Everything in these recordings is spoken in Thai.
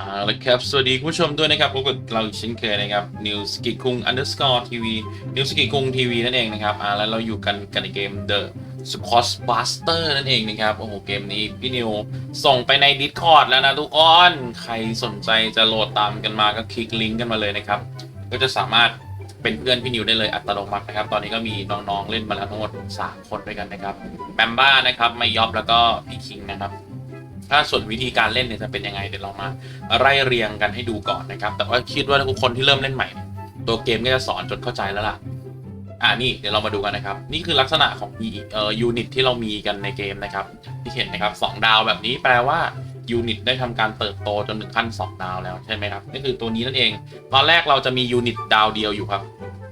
เอาละครับ สวัสดีคุณผู้ชมด้วยนะครับพบกับเราอีกเช่นเคยนะครับ New s k i k u n g underscore TV New s k i k u n g TV นั่นเองนะครับอ่าแล้วเราอยู่กันกันในเกม The Squash Buster นั่นเองนะครับ โอ้โห เกมนี้พี่นิวส่งไปใน Discord แล้วนะทุกคน ใครสนใจจะโหลดตามกันมาก็คลิกลิงก์กันมาเลยนะครับ ก็จะสามารถเป็นเพื่อนพี่นิวได้เลยอัตโนมัตินะครับ ตอนนี้ก็มีน้องๆเล่นมาแล้วทั้งหมด3คนด้วยกันนะครับแบมบ้านะครับไม่ยอบแล้วก็พี่คิงนะครับ ถ้าส่วนวิธีการเล่นเนี่ยจะเป็นยังไงเดี๋ยวเรามาไล่เรียงกันให้ดูก่อนนะครับ แต่ว่าคิดว่าทุกคนที่เริ่มเล่นใหม่ ตัวเกมก็จะสอนจนเข้าใจแล้วล่ะอ่านี่เดี๋ยวเรามาดูกันนะครับ นี่คือลักษณะของเอ่อยูนิตที่เรามีกันในเกมนะครับ ที่เห็นนะครับสองดาวแบบนี้แปลว่ายูนิตได้ทำการเติบโตจนถึงขั้น2ดาวแล้วใช่ไหมครับนี่คือตัวนี้นั่นเอง ตอนแรกเราจะมียูนิตดาวเดียวอยู่ครับ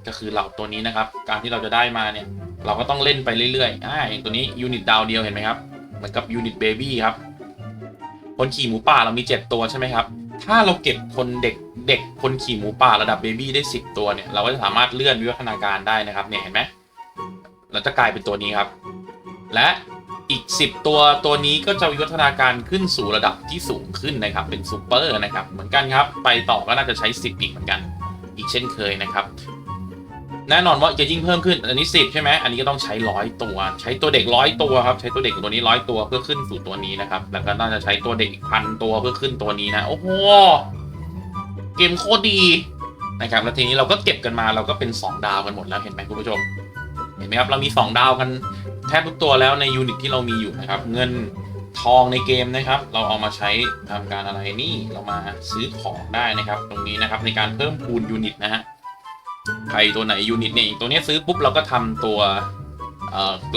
ก็คือเหล่าตัวนี้นะครับ การที่เราจะได้มาเนี่ย เราก็ต้องเล่นไปเรื่อยๆอ่าอย่างตัวนี้ยูนิตดาวเดียวเห็นไหมครับเหมือนกับยูนิตเบบี้ครับ คนขี่หมูป่าเรามี 7 ตัวใช่ไหมครับ ถ้าเราเก็บคนเด็กเด็กคนขี่หมูป่าระดับเบบี้ได้ 10 ตัวเนี่ยเราก็จะสามารถเลื่อนวิวัฒนาการได้นะครับเนี่ยเห็นไหมเราจะกลายเป็นตัวนี้ครับ และอีก 10 ตัวตัวนี้ก็จะวิวัฒนาการขึ้นสู่ระดับที่สูงขึ้นนะครับ เป็นซูเปอร์นะครับ เหมือนกันครับ ไปต่อก็น่าจะใช้ 10 อีกเหมือนกัน อีกเช่นเคยนะครับ แน่นอนว่าจะยิ่งเพิ่มขึ้นอันนี้สิบใช่ไหมอันนี้ก็ต้องใช้ร้อยตัว ใช้ตัวเด็กร้อยตัวครับ ใช้ตัวเด็กตัวนี้ร้อยตัวเพื่อขึ้นสู่ตัวนี้นะครับ แล้วก็น่าจะใช้ตัวเด็กอีกพันตัวเพื่อขึ้นตัวนี้นะ โอ้โห เกมโคตรดีนะครับ แล้วทีนี้เราก็เก็บกันมาเราก็เป็น 2 ดาวกันหมดแล้วเห็นไหมคุณผู้ชม เห็นไหมครับ เรามี 2 ดาวกันแทบทุกตัวแล้วในยูนิตที่เรามีอยู่นะครับ เงินทองในเกมนะครับ เราเอามาใช้ทำการอะไรนี่ เรามาซื้อของได้นะครับ ตรงนี้นะครับในการเพิ่มพูนยูนิตนะฮะ ใครตัวไหนยูนิตเนี่ยตัวนี้ซื้อปุ๊บเราก็ทำตัว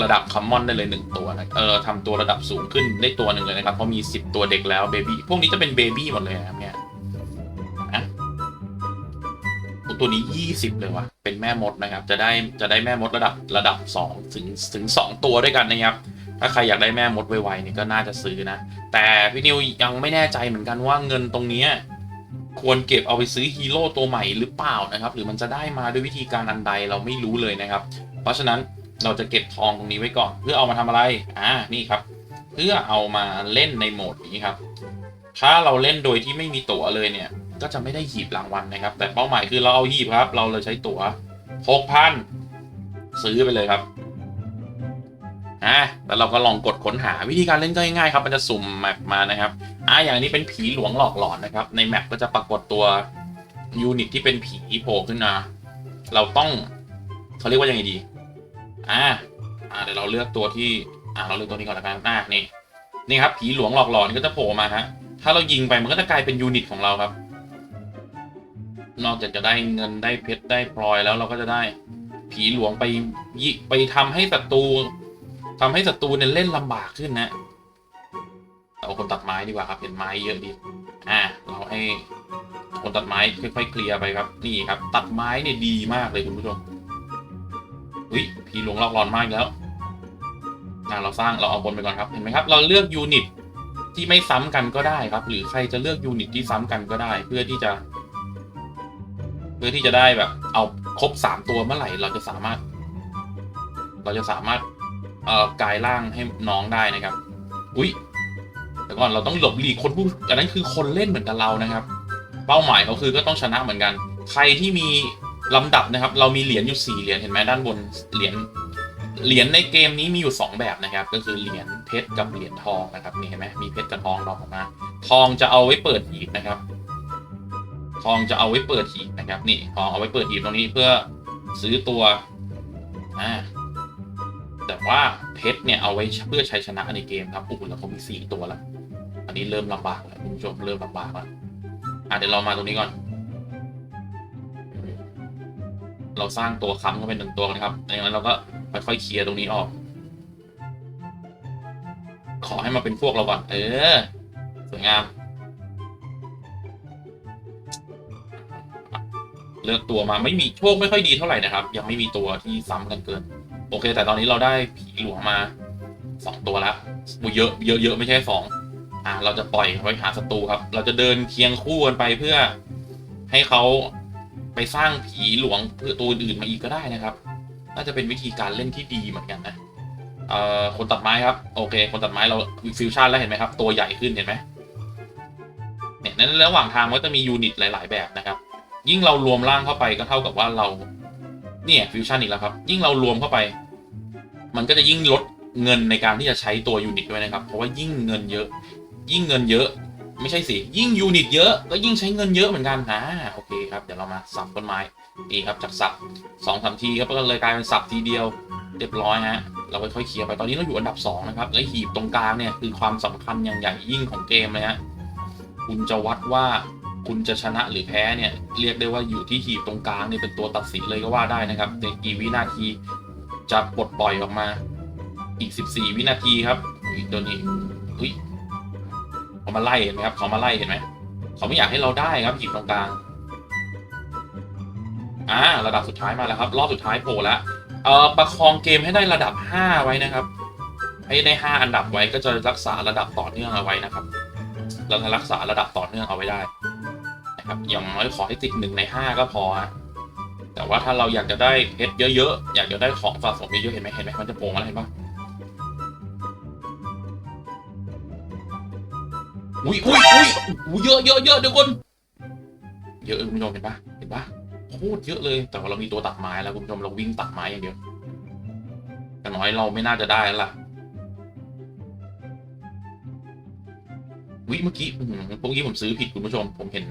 ระดับคัมมอนได้เลยหนึ่งตัวนะเออทำตัวระดับสูงขึ้นได้ตัวหนึ่งเลยนะครับ เพราะมี 10 ตัวเด็กแล้วเบบี้พวกนี้จะเป็นเบบี้หมดเลยนะครับเนี่ยนะตัวนี้ 20 เลยว่ะเป็นแม่มดนะครับ จะได้จะได้แม่มดระดับระดับ 2 ถึงถึง 2 ตัวด้วยกันนะครับ ถ้าใครอยากได้แม่มดไวๆเนี่ยก็น่าจะซื้อนะ แต่พี่นิวยังไม่แน่ใจเหมือนกันว่าเงินตรงเนี้ย ควรเก็บเอาไปซื้อฮีโร่ตัวใหม่หรือเปล่านะครับ หรือมันจะได้มาด้วยวิธีการอันใดเราไม่รู้เลยนะครับ เพราะฉะนั้นเราจะเก็บทองตรงนี้ไว้ก่อน เพื่อเอามาทำอะไรอ่านี่ครับ เพื่อเอามาเล่นในโหมดนี้ครับ ถ้าเราเล่นโดยที่ไม่มีตั๋วเลยเนี่ย ก็จะไม่ได้หีบรางวัลนะครับ แต่เป้าหมายคือเราเอาหีบครับ เราเลยใช้ตั๋วหกพันซื้อไปเลยครับ อะแล้วเราก็ลองกดค้นหาวิธีการเล่นก็ง่ายๆครับมันจะสุ่มแมปมานะครับอ่าอย่างนี้เป็นผีหลวงหลอกหลอนนะครับ ในแมปก็จะปรากฏตัวยูนิตที่เป็นผีโผล่ขึ้นมาเราต้องเขาเรียกว่ายังไงดีอ่าอ่าเดี๋ยวเราเลือกตัวที่อ่าเราเลือกตัวนี้ก่อนละกันอ่านี่นี่ครับผีหลวงหลอกหลอนก็จะโผล่มาฮะถ้าเรายิงไปมันก็จะกลายเป็นยูนิตของเราครับ นอกจากจะได้เงินได้เพชรได้พลอยแล้วเราก็จะได้ผีหลวงไปยิไปทำให้ศัตรู ทำให้ศัตรูเนี่ยเล่นลำบากขึ้นนะเอาคนตัดไม้ดีกว่าครับเห็นไม้เยอะดีอ่าเราให้คนตัดไม้ค่อยๆเคลียร์ไปครับนี่ครับ ตัดไม้เนี่ยดีมากเลยคุณผู้ชมอุ้ยผีหลวงลอกหลอนมากแล้วอ่าเราสร้างเราเอาบนไปก่อนครับเห็นไหมครับ เราเลือกยูนิตที่ไม่ซ้ำกันก็ได้ครับ หรือใครจะเลือกยูนิตที่ซ้ำกันก็ได้ เพื่อที่จะ เพื่อที่จะได้แบบ เอาครบสามตัวเมื่อไหร่ เราจะสามารถ เราจะสามารถ เอ่อกายร่างให้น้องได้นะครับ อุ้ยแต่ก่อนเราต้องหลบหลีกคนผู้อันนั้นคือคนเล่นเหมือนกับเรานะครับ เป้าหมายเขาคือก็ต้องชนะเหมือนกัน ใครที่มีลำดับนะครับ เรามีเหรียญอยู่สี่เหรียญเห็นไหมด้านบนเหรียญเหรียญในเกมนี้มีอยู่สองแบบนะครับ ก็คือเหรียญเพชรกับเหรียญทองนะครับนี่เห็นไหมมีเพชรกับทองดอกออกมาทองจะเอาไว้เปิดหีบนะครับ ทองจะเอาไว้เปิดหีบนะครับ นี่ทองเอาไว้เปิดหีบตรงนี้เพื่อซื้อตัวอ่า แต่ว่าเพชรเนี่ยเอาไว้เพื่อใช้ชนะในเกมครับโอ้โหแล้วเขามีสี่ตัวแล้วอันนี้เริ่มลำบากแล้วคุณผู้ชมเริ่มลำบากแล้วอะเดี๋ยวเรามาตรงนี้ก่อน เราสร้างตัวค้ำเข้าไปหนึ่งตัวนะครับอย่างนั้นเราก็ค่อยๆเคลียร์ตรงนี้ออก ขอให้มาเป็นพวกเราก่อน เออ สวยงาม เลือกตัวมาไม่มีโชคไม่ค่อยดีเท่าไหร่นะครับ ยังไม่มีตัวที่ซ้ำกันเกิน โอเค แต่ตอนนี้เราได้ผีหลวงมาสองตัวแล้วเยอะเยอะเยอะไม่ใช่สองอะเราจะปล่อยไว้หาศัตรูครับ เราจะเดินเคียงคู่กันไปเพื่อให้เขาไปสร้างผีหลวงเพื่อตัวอื่นมาอีกก็ได้นะครับ น่าจะเป็นวิธีการเล่นที่ดีเหมือนกันนะเอ่อคนตัดไม้ครับ โอเค คนตัดไม้เราฟิวชั่นแล้วเห็นไหมครับ ตัวใหญ่ขึ้นเห็นไหมเนี่ยนั้นระหว่างทางก็จะมียูนิตหลาย ๆ แบบนะครับ ยิ่งเรารวมร่างเข้าไปก็เท่ากับว่าเราเนี่ยฟิวชั่นอีกแล้วครับ ยิ่งเรารวมเข้าไป มันก็จะยิ่งลดเงินในการที่จะใช้ตัวยูนิตด้วยนะครับ เพราะว่ายิ่งเงินเยอะ ยิ่งเงินเยอะ ไม่ใช่สิ ยิ่งยูนิตเยอะก็ยิ่งใช้เงินเยอะเหมือนกันอ่าโอเคครับ เดี๋ยวเรามาสับต้นไม้นี่ครับจากสับสองสามทีครับก็เลยกลายเป็นสับทีเดียวเรียบร้อยฮะเราค่อยๆเคลียร์ไปตอนนี้เราอยู่อันดับสองนะครับและหีบตรงกลางเนี่ยคือความสำคัญอย่างใหญ่ยิ่งของเกมเลยฮะคุณจะวัดว่าคุณจะชนะหรือแพ้เนี่ยเรียกได้ว่าอยู่ที่หีบตรงกลางนี่เป็นตัวตัดสินเลยก็ว่าได้นะครับในกี่วินาที จะปลดปล่อยออกมา อีก 14 วินาทีครับอีกตัวนี้อุ้ยเขามาไล่เห็นไหมครับเขามาไล่เห็นไหมเขาไม่อยากให้เราได้ครับหีบตรงกลางอ่าระดับสุดท้ายมาแล้วครับ รอบสุดท้ายโผล่แล้วเอ่อประคองเกมให้ได้ระดับ 5 ไว้นะครับ ให้ได้ 5 อันดับไว้ก็จะรักษาระดับต่อเนื่องเอาไว้นะครับเราจะรักษาระดับต่อเนื่องเอาไว้ได้นะครับอย่างน้อยขอให้ติดหนึ่งในห้าก็พอฮะ แต่ว่าถ้าเราอยากจะได้เพชรเยอะๆ อยากจะได้ของสะสมเยอะๆ เห็นไหมเห็นไหมมันจะโป่งอะไรเห็นปะอุ้ยอุ้ยอุ้ยอุ้ยเยอะเยอะเยอะเดี๋ยวคนเยอะคุณผู้ชมเห็นปะเห็นปะโคตรเยอะเลย แต่ว่าเรามีตัวตัดไม้แล้วคุณผู้ชมเราวิ่งตัดไม้อย่างเดียวแต่น้อยเราไม่น่าจะได้แล้วล่ะวิเมื่อกี้อื้อหือเมื่อกี้ผมซื้อผิดคุณผู้ชม ผมเห็น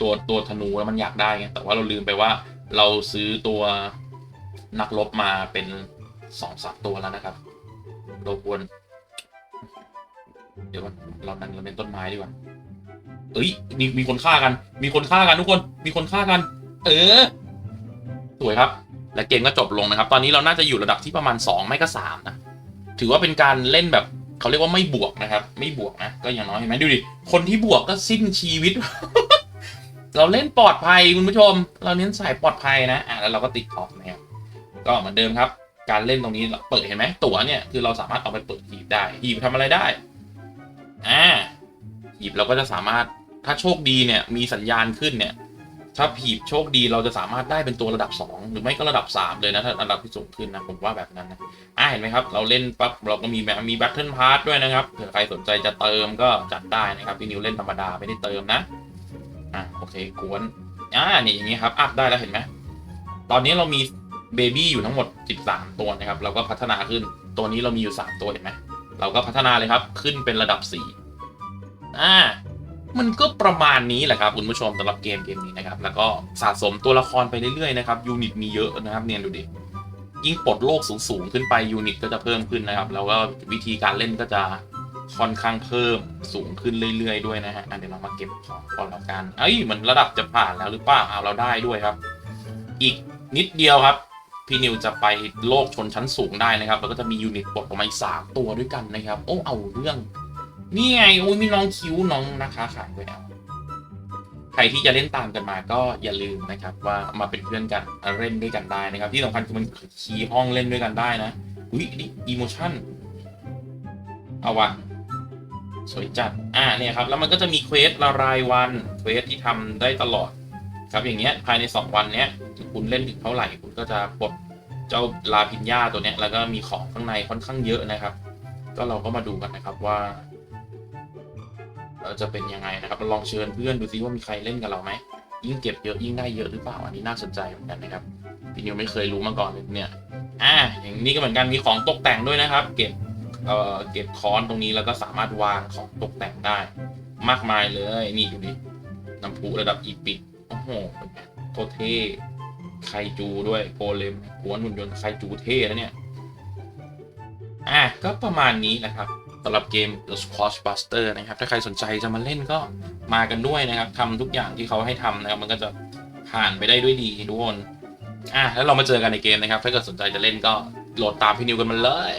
ตัวตัวธนูแล้วมันอยากได้ไงแต่ว่าเราลืมไปว่า เราซื้อตัวนักรบมาเป็นสองสามตัวแล้วนะครับเราควรเดี๋ยวก่อนเรานั้นเราเป็นต้นไม้ดีกว่าเอ้ยมีมีคนฆ่ากัน มีคนฆ่ากันทุกคน มีคนฆ่ากัน เออ สวยครับ และเกมก็จบลงนะครับ ตอนนี้เราน่าจะอยู่ระดับที่ประมาณสองไม่ก็สามนะถือว่าเป็นการเล่นแบบเขาเรียกว่าไม่บวกนะครับ ไม่บวกนะ ก็อย่างน้อยเห็นไหมดูดิ คนที่บวกก็สิ้นชีวิต เราเล่นปลอดภัยคุณผู้ชม เราเน้นสายปลอดภัยนะอะแล้วเราก็ติดขอบนะครับก็เหมือนเดิมครับ การเล่นตรงนี้เราเปิดเห็นไหมตั๋วเนี่ยคือเราสามารถเอาไปเปิดหีบได้หีบทำอะไรได้อ่าหีบเราก็จะสามารถถ้าโชคดีเนี่ยมีสัญญาณขึ้นเนี่ยถ้าหีบโชคดีเราจะสามารถได้เป็นตัวระดับ 2 หรือไม่ก็ระดับ 3 เลยนะ ถ้าระดับที่สูงขึ้นนะ ผมว่าแบบนั้นนะอ่าเห็นไหมครับ เราเล่นปั๊บเราก็มีแบบมี Battle Pass ด้วยนะครับเผื่อใครสนใจจะเติมก็จัดได้นะครับพี่นิวเล่นธรรมดาไม่ได้เติมนะ อะโอเคกวนอ่านี่อย่างนี้ครับอัพได้แล้วเห็นไหมตอนนี้เรามีเบบี้อยู่ทั้งหมด 13 ตัวนะครับ เราก็พัฒนาขึ้นตัวนี้เรามีอยู่ 3 ตัวเห็นไหมเราก็พัฒนาเลยครับ ขึ้นเป็นระดับ 4 อ่า มันก็ประมาณนี้แหละครับคุณผู้ชมสำหรับเกมเกมนี้นะครับ แล้วก็สะสมตัวละครไปเรื่อยๆนะครับยูนิตมีเยอะนะครับเนี่ยดูดิยิ่งปลดโลกสูงๆขึ้นไปยูนิตก็จะเพิ่มขึ้นนะครับ แล้วก็วิธีการเล่นก็จะ ค่อนข้างเพิ่มสูงขึ้นเรื่อยๆด้วยนะฮะอะเดี๋ยวเรามาเก็บของก่อนแล้วกันเอ้ยมันระดับจะผ่านแล้วหรือเปล่าอ้าเราได้ด้วยครับ อีกนิดเดียวครับพี่นิวจะไปโลกชนชั้นสูงได้นะครับ แล้วก็จะมียูนิตปลดออกมาอีกสามตัวด้วยกันนะครับ โอ้เอาเรื่อง นี่ไงโอ้ยมีน้องคิ้วน้องนะคะขายด้วยเอาใครที่จะเล่นตามกันมาก็อย่าลืมนะครับว่ามาเป็นเพื่อนกันเล่นด้วยกันได้นะครับ ที่สำคัญคือมันคีย์ห้องเล่นด้วยกันได้นะ อุ้ยนี่อีโมชั่น เอาวะ สวยจัด อ่าเนี่ยครับ แล้วมันก็จะมีเควสละรายวันเควสที่ทำได้ตลอด ครับอย่างเงี้ยภายใน 2 วันเนี้ยคุณเล่นถึงเท่าไหร่คุณก็จะปลดเจ้าลาพินญาตัวเนี้ยแล้วก็มีของข้างในค่อนข้างเยอะนะครับ ก็เราก็มาดูกันนะครับว่า เราจะเป็นยังไงนะครับลองเชิญเพื่อนดูซิว่ามีใครเล่นกับเราไหมยิ่งเก็บเยอะยิ่งได้เยอะหรือเปล่าอันนี้น่าสนใจเหมือนกันนะครับพี่นิวไม่เคยรู้มาก่อนเลยเนี่ยอ่าอย่างนี้ก็เหมือนกันมีของตกแต่งด้วยนะครับ เก็บ เอ่อเก็บค้อนตรงนี้แล้วก็สามารถวางของตกแต่งได้ มากมายเลยนี่ดูดิน้ำพุระดับอีปิกโอ้โหโคตรเท่ไคจูด้วยโกเลมหัวหนุนยนต์ไคจูเท่แล้วเนี่ยอะก็ประมาณนี้นะครับสำหรับเกม The Squash Buster นะครับ ถ้าใครสนใจจะมาเล่นก็มากันด้วยนะครับทำทุกอย่างที่เขาให้ทำนะครับ มันก็จะผ่านไปได้ด้วยดีทุกคนอะแล้วเรามาเจอกันในเกมนะครับ ถ้าเกิดสนใจจะเล่นก็โหลดตามพี่นิวกันมาเลย